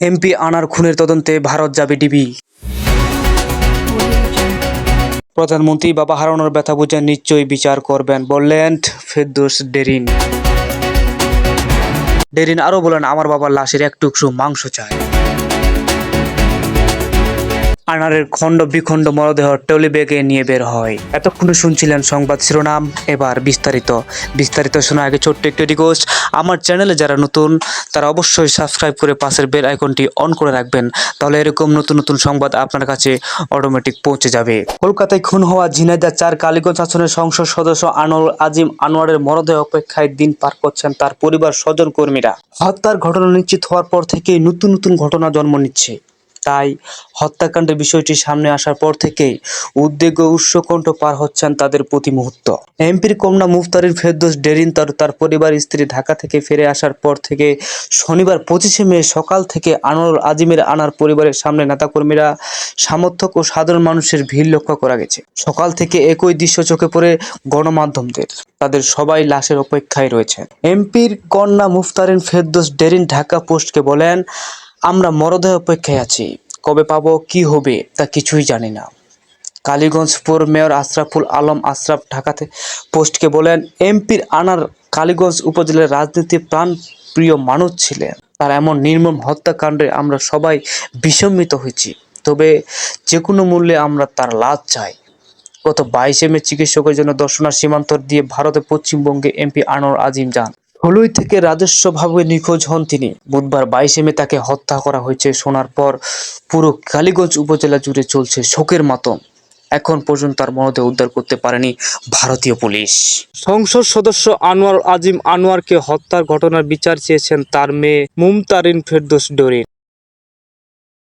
MP আনার খুনের তদন্তে ভারত যাবে ডিবি। প্রধানমন্ত্রী বাবা হারানোর ব্যথা বুঝে নিশ্চয়ই বিচার করবেন বললেন ফেরদৌস ডেরিন। ডেরিন আরও বলেন, আমার বাবার লাশের এক টুকরো মাংস চাই। আনারের খণ্ড বিখণ্ড মরদেহ টলি ব্যাগে নিয়ে বের হয়। এতক্ষণে শুনছিলেন সংবাদ শিরোনাম, এবার বিস্তারিত। বিস্তারিত শোনা আগে ছোট্ট একটি রিকোয়েস্ট আমার চ্যানেলে যারা নতুন, তারা অবশ্যই সাবস্ক্রাইব করে পাশের বেল আইকনটি অন করে রাখবেন, তাহলে এরকম নতুন নতুন সংবাদ আপনার কাছে অটোমেটিক পৌঁছে যাবে। কলকাতায় খুন হওয়া ঝিনাইদা চার কালীগঞ্জ আসনের সংসদ সদস্য আনোয়ার আজিম আনোয়ারের মরদেহ অপেক্ষায় দিন পার করছেন তার পরিবার স্বজন কর্মীরা। হত্যার ঘটনা নিশ্চিত হওয়ার পর থেকে নতুন নতুন ঘটনা জন্ম নিচ্ছে। তাই হত্যাকাণ্ডের বিষয়টি সামনে আসার পর থেকেই উদ্বেগ ও উৎসকণ্ঠ পার হচ্ছেন তাদের প্রতি মুহূর্ত। এমপির কন্যা মুফতারির ফেরদোস ডেরিন তার তার পরিবার স্ত্রী ঢাকা থেকে ফিরে আসার পর থেকে শনিবার পঁচিশে মে সকাল থেকে আনোয়ার আজিমের আনার পরিবারের সামনে নেতাকর্মীরা সমর্থক ও সাধারণ মানুষের ভিড় লক্ষ্য করা গেছে। সকাল থেকে একই দৃশ্য চোখে পড়ে গণমাধ্যমদের। তাদের সবাই লাশের অপেক্ষায় রয়েছে। এমপির কন্যা মুফতারিন ফেরদোস ডেরিন ঢাকা পোস্টকে বলেন, আমরা মরদেহ অপেক্ষায় আছি। কবে পাব, কি হবে তা কিছুই জানি না। কালীগঞ্জ পৌর মেয়র আশরাফুল আলম আশরাফ ঢাকাতে পোস্টকে বলেন, এমপির আনার কালীগঞ্জ উপজেলার রাজনীতি প্রাণ প্রিয় মানুষ ছিলেন। তার এমন নির্মম হত্যাকাণ্ডে আমরা সবাই বিষম্মিত হয়েছি। তবে যে কোনো মূল্যে আমরা তার লাভ চাই। গত বাইশে মে চিকিৎসকের জন্য দর্শনা সীমান্ত দিয়ে ভারতের পশ্চিমবঙ্গে এমপি আনোয়ার আজিম যান। হলুই থেকে রাজস্বভাবে নিখোঁজ হন তিনি। বুধবার বাইশে মে তাকে হত্যা করা হয়েছে। শোনার পর পুরো কালীগঞ্জ উপজেলা জুড়ে চলছে শোকের মাতম। এখন পর্যন্ত তার মরদেহ উদ্ধার করতে পারেনি ভারতীয় পুলিশ। সংসদ সদস্য আনোয়ার আজিম আনোয়ারকে হত্যার ঘটনার বিচার চেয়েছেন তার মেয়ে মুমতারিন ফেরদোস ডোরিন।